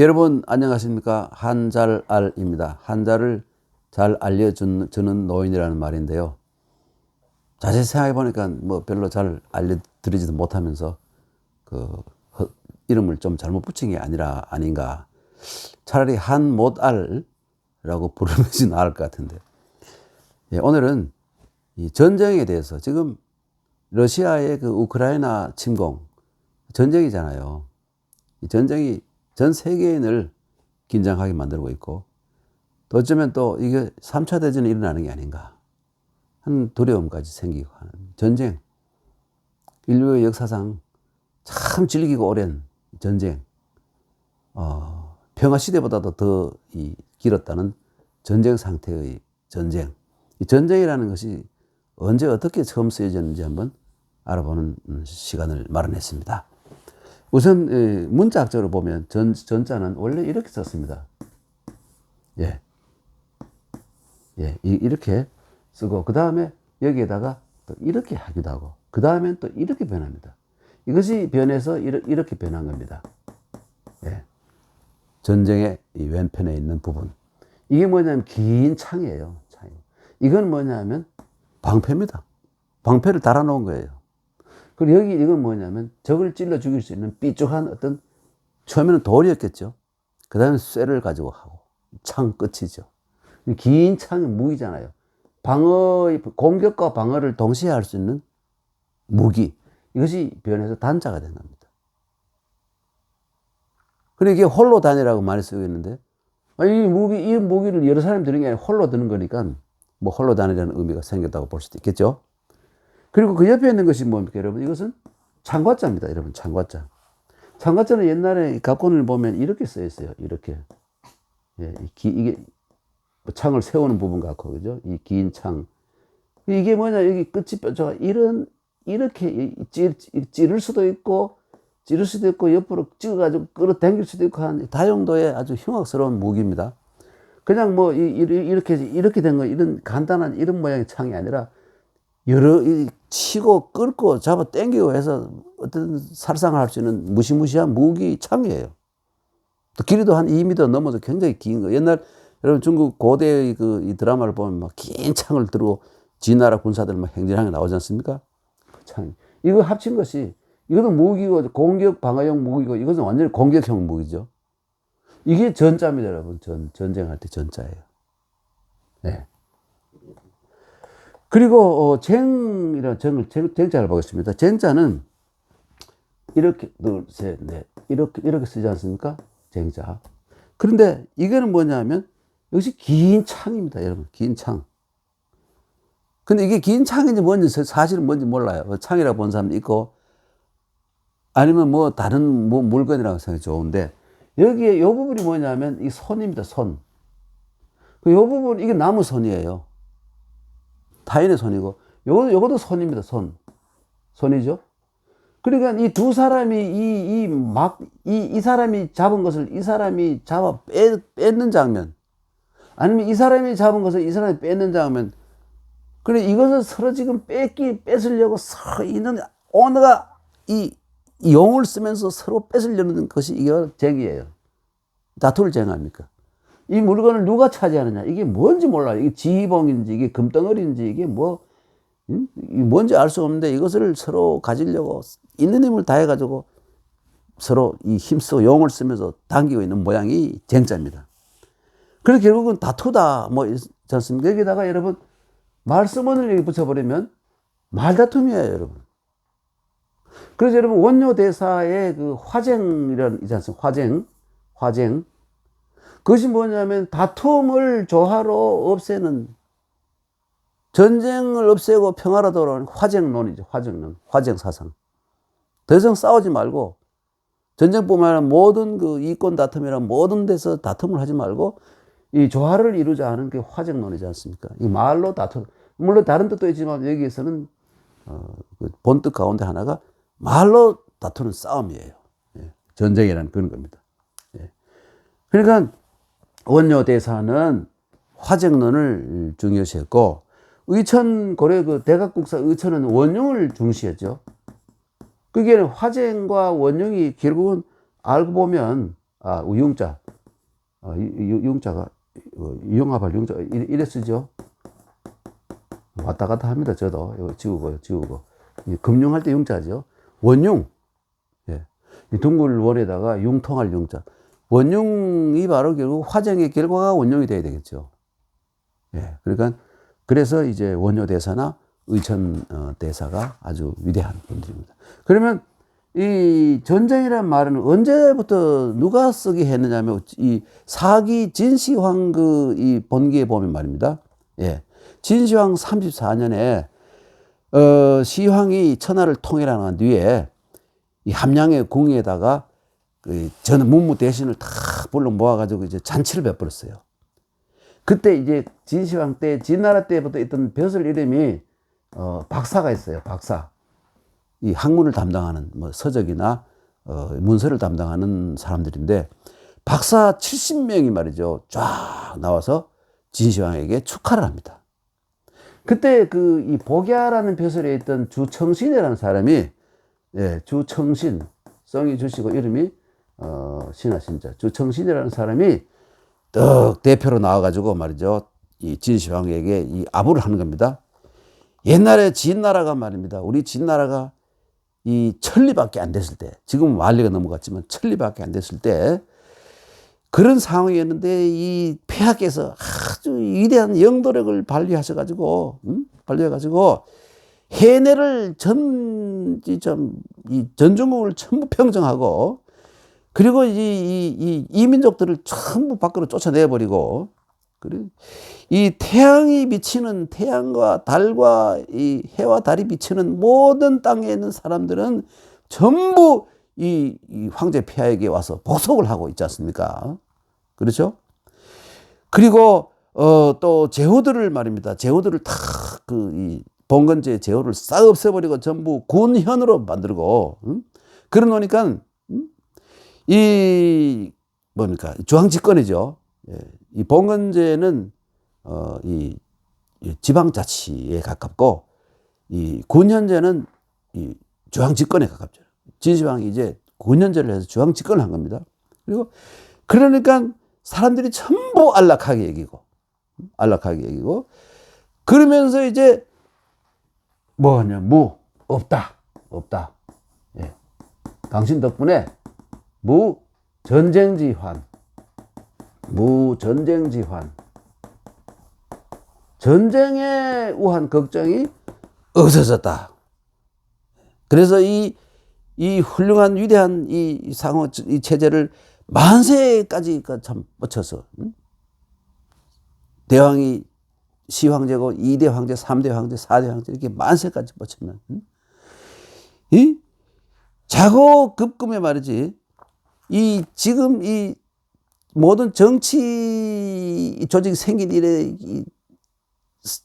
여러분 안녕하십니까 한잘알입니다. 한자를 잘 알려주는 노인이라는 말인데요. 자세히 생각해 보니까 뭐 별로 잘 알려드리지도 못하면서 그 허- 이름을 좀 잘못 붙인 게 아니라 아닌가. 차라리 한 못 알라고 부르는 것이 나을 것 같은데. 예, 오늘은 이 전쟁에 대해서 지금 러시아의 그 우크라이나 침공 전쟁이잖아요. 이 전쟁이 전 세계인을 긴장하게 만들고 있고 또 어쩌면 또 이게 3차 대전이 일어나는 게 아닌가 하는 두려움까지 생기고 하는 전쟁. 인류의 역사상 참 질기고 오랜 전쟁. 어, 평화 시대보다도 더 이 길었다는 전쟁 상태의 전쟁. 이 전쟁이라는 것이 언제 어떻게 처음 쓰여졌는지 한번 알아보는 음, 시간을 마련했습니다. 우선 에, 문자학적으로 보면 전, 전자는 원래 이렇게 썼습니다. 예. 예, 이- 이렇게 쓰고 그 다음에 여기에다가 또 이렇게 하기도 하고 그 다음엔 또 이렇게 변합니다. 이것이 변해서 이렇게 변한 겁니다. 예. 전쟁의 이 왼편에 있는 부분. 이게 뭐냐면 긴 창이에요. 창. 이건 뭐냐면 방패입니다. 방패를 달아놓은 거예요. 그리고 여기 이건 뭐냐면 적을 찔러 죽일 수 있는 삐죽한 어떤 처음에는 돌이었겠죠. 그 다음에 쇠를 가지고 하고 창 끝이죠. 긴 창이 무기잖아요. 방어, 공격과 방어를 동시에 할 수 있는 무기. 이것이 변해서 단자가 된 겁니다. 그리고 이게 홀로 다니라고 많이 쓰고 있는데, 아, 이 무기, 이 무기를 여러 사람이 드는 게 아니라 홀로 드는 거니까, 뭐 홀로 다니라는 의미가 생겼다고 볼 수도 있겠죠. 그리고 그 옆에 있는 것이 뭡니까, 여러분? 이것은 창과자입니다, 여러분. 창과자. 창과자는 옛날에 이 각본을 보면 이렇게 써 있어요. 이렇게. 예, 이 기, 이게 뭐 창을 세우는 부분 같고, 그죠? 이 긴 창. 이게 뭐냐, 여기 끝이 뾰족한, 이런, 이렇게 이- 찌, 찌를 수도 있고, 찌를 수도 있고, 옆으로 찍어가지고 끌어당길 수도 있고 한 다용도의 아주 흉악스러운 무기입니다. 그냥 뭐, 이, 이- 이렇게, 이렇게 된 거, 이런 간단한 이런 모양의 창이 아니라, 여러, 이 치고, 끌고, 잡아 당기고 해서 어떤 살상을 할 수 있는 무시무시한 무기 창이에요. 또 길이도 한 2m 넘어서 굉장히 긴 거. 옛날 여러분 중국 고대의 그이 드라마를 보면 막 긴 창을 들고 지나라 군사들 막 행진하게 나오지 않습니까? 그 창. 이거 합친 것이 이것도 무기고 공격 방어용 무기고 이것은 완전히 공격형 무기죠. 이게 전자입니다, 여러분. 전 전쟁할 때 전자예요. 네. 그리고 어, 쟁이라는 정을 쟁, 쟁자를 보겠습니다. 쟁자는 이렇게 둘, 셋, 넷 이렇게 이렇게 쓰지 않습니까? 쟁자. 그런데 이거는 뭐냐면 역시 긴 창입니다, 여러분. 긴 창. 근데 이게 긴 창인지 뭔지 사실은 뭔지 몰라요. 그 창이라고 본 사람도 있고 아니면 뭐 다른 뭐 물건이라고 생각이 좋은데 여기에 요 부분이 뭐냐면 이 손입니다, 손. 그요 부분 이게 나무 손이에요. 타인의 손이고 요거 요것도 손입니다, 손. 손이죠. 그러니까 이 두 사람이 이 이 막 이 이 사람이 잡은 것을 이 사람이 잡아 빼 뺏는 장면 아니면 이 사람이 잡은 것을 이 사람이 뺏는 장면 그래 이것을 서로 지금 뺏기 뺏으려고 서로 있는 오너가 이 용을 쓰면서 서로 뺏으려는 것이 이게 쟁이에요. 다투를 쟁합니까? 이 물건을 누가 차지하느냐 이게 뭔지 몰라요. 이게 지휘봉인지 이게 금덩어리인지 이게 뭐 음? 뭔지 알 수 없는데 이것을 서로 가지려고 있는 힘을 다해 가지고 서로 이 힘쓰고 용을 쓰면서 당기고 있는 모양이 쟁자입니다. 그래서 결국은 다투다 뭐 있지 않습니까? 여기다가 여러분 말씀원을 여기 붙여버리면 말다툼이에요, 여러분. 그래서 여러분 원료 대사의 그 화쟁이라는 있지 않습니까? 화쟁, 화쟁. 그것이 뭐냐면 다툼을 조화로 없애는 전쟁을 없애고 평화로 돌아오는 화쟁론이죠. 화쟁론, 화쟁 사상. 더 이상 싸우지 말고 전쟁뿐만 아니라 모든 그 이권 다툼이나 모든 데서 다툼을 하지 말고 이 조화를 이루자 하는 게 화쟁론이지 않습니까? 이 말로 다투 물론 다른 뜻도 있지만 여기에서는 어, 그 본뜻 가운데 하나가 말로 다투는 싸움이에요. 예, 전쟁이라는 그런 겁니다. 예. 그러니까 원효 대사는 화쟁론을 중요시했고 의천 고려 그 대각국사 의천은 원흉을 중시했죠. 그게 화쟁과 원흉이 결국은 알고 보면 아, 융자. 어, 이- 이- 융자가, 어, 융합할 융자, 이래, 쓰죠. 왔다 갔다 합니다. 저도. 이거 지우고, 지우고. 이 금융할 때 융자죠. 원융. 예. 이 둥글 월에다가 융통할 융자. 원융이 바로 결국 화정의 결과가 원융이 돼야 되겠죠. 예. 그러니까, 그래서 이제 원효 대사나 의천 어, 대사가 아주 위대한 분들입니다. 그러면 이 전쟁이라는 말은 언제부터 누가 쓰게 했느냐면 이 사기 진시황 그 이 본기에 보면 말입니다. 예. 진시황 34년에 어 시황이 천하를 통일하는 뒤에 이 함양의 궁에다가 그 저는 문무 대신을 다 불러 모아가지고 이제 잔치를 베풀었어요. 그때 이제 진시황 때 진나라 때부터 있던 벼슬 이름이 어 박사가 있어요. 박사. 이 학문을 담당하는 뭐 서적이나 어 문서를 담당하는 사람들인데 박사 70명이 말이죠. 쫙 나와서 진시황에게 축하를 합니다. 그때 그 이 복야라는 벼슬에 있던 주청신이라는 사람이 예, 주청신 성이 주시고 이름이 어 신하 신자 주청신이라는 사람이 떡 대표로 나와가지고 말이죠. 이 진시황에게 이 아부를 하는 겁니다. 옛날에 진나라가 말입니다. 우리 진나라가 이 천리밖에 안 됐을 때, 지금은 만리가 넘어갔지만 천리밖에 안 됐을 때 그런 상황이었는데 이 폐하께서 아주 위대한 영도력을 발휘하셔가지고, 음? 발휘해가지고 해내를 전, 이 좀, 이 전중국을 전부 평정하고 그리고 이, 이, 이 이 민족들을 전부 밖으로 쫓아내버리고 그리고 이 태양이 비치는 태양과 달과 이 해와 달이 비치는 모든 땅에 있는 사람들은 전부 이, 이 황제 폐하에게 와서 보석을 하고 있지 않습니까? 그렇죠? 그리고 어, 또 제후들을 말입니다. 제후들을 다그이 봉건제 제후를 싹 없애버리고 전부 군현으로 만들고 음? 그러 놓으니까 음? 이 뭡니까 중앙 집권이죠. 예. 이 봉건제는 어, 이, 이 지방자치에 가깝고 이 군현제는 이 중앙 집권에 가깝죠. 진시황이 이제 군현제를 해서 중앙 집권을 한 겁니다. 그리고 그러니까 사람들이 전부 안락하게 여기고 안락하게 여기고 그러면서 이제 뭐냐 무 없다 없다 예. 당신 덕분에 무 전쟁지환 무 전쟁지환 전쟁에 우한 걱정이 없어졌다. 그래서 이, 이 훌륭한 위대한 이 상호 이 체제를 만세까지 그참 뻗쳐서 응? 대왕이 시황제고 2대 황제, 3대 황제, 4대 황제 이렇게 만세까지 뻗치면 응? 이 자고 급금에 말이지 이 지금 이 모든 정치 조직이 생긴 일에 이,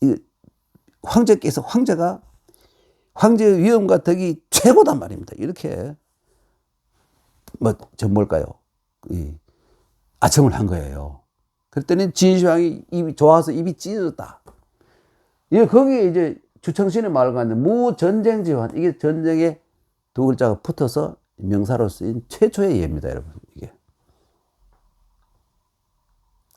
이 황제께서 황제가 황제의 위엄과 덕이 최고단 말입니다. 이렇게 뭐저 뭘까요? 이 아첨을 한 거예요. 그랬더니 진시황이 입이 좋아서 입이 찢어졌다. 이 거기에 이제 주청신의 말을 갖는 무전쟁지환 이게 전쟁에 두 글자가 붙어서 명사로 쓰인 최초의 예입니다, 여러분. 이게.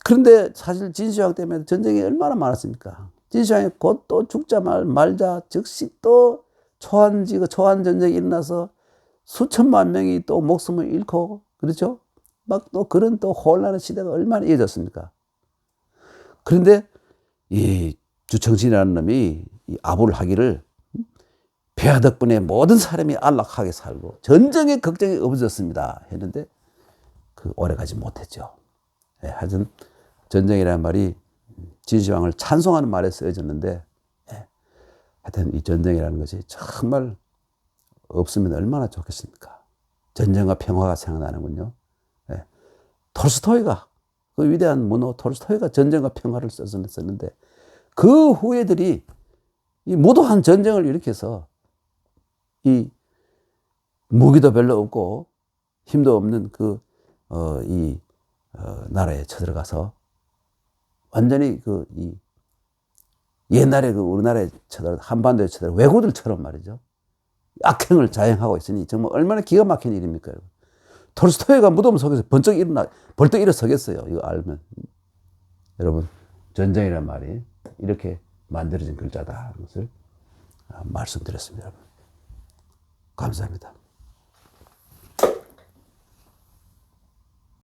그런데 사실 진시황 때문에 전쟁이 얼마나 많았습니까? 진시황이 곧 또 죽자 말, 말자 즉시 또 초안지가 초안 전쟁이 일어나서 수천만 명이 또 목숨을 잃고 그렇죠? 막 또 그런 또 혼란의 시대가 얼마나 이어졌습니까? 그런데 이 주청신이라는 놈이 이 아부를 하기를 폐하 덕분에 모든 사람이 안락하게 살고 전쟁의 걱정이 없어졌습니다 했는데 그 오래 가지 못했죠. 예, 하여튼 전쟁이라는 말이 진시황을 찬송하는 말에 쓰여졌는데 예, 하여튼 이 전쟁이라는 것이 정말 없으면 얼마나 좋겠습니까? 전쟁과 평화가 생각나는군요. 예, 톨스토이가 그 위대한 문호 톨스토이가 전쟁과 평화를 썼는데 그 후예들이 이 무도한 전쟁을 일으켜서 이 무기도 별로 없고 힘도 없는 그, 어, 이, 어, 나라에 쳐들어가서 완전히 그, 이, 옛날에 그 우리나라에 쳐들어, 한반도에 쳐들어, 왜구들처럼 말이죠. 악행을 자행하고 있으니 정말 얼마나 기가 막힌 일입니까? 여러분. 톨스토이가 무덤 속에서 번쩍 일어나, 벌떡 일어서겠어요. 이거 알면. 여러분, 전쟁이란 말이 이렇게 만들어진 글자다. 하는 것을 아, 말씀드렸습니다. 여러분. 감사합니다.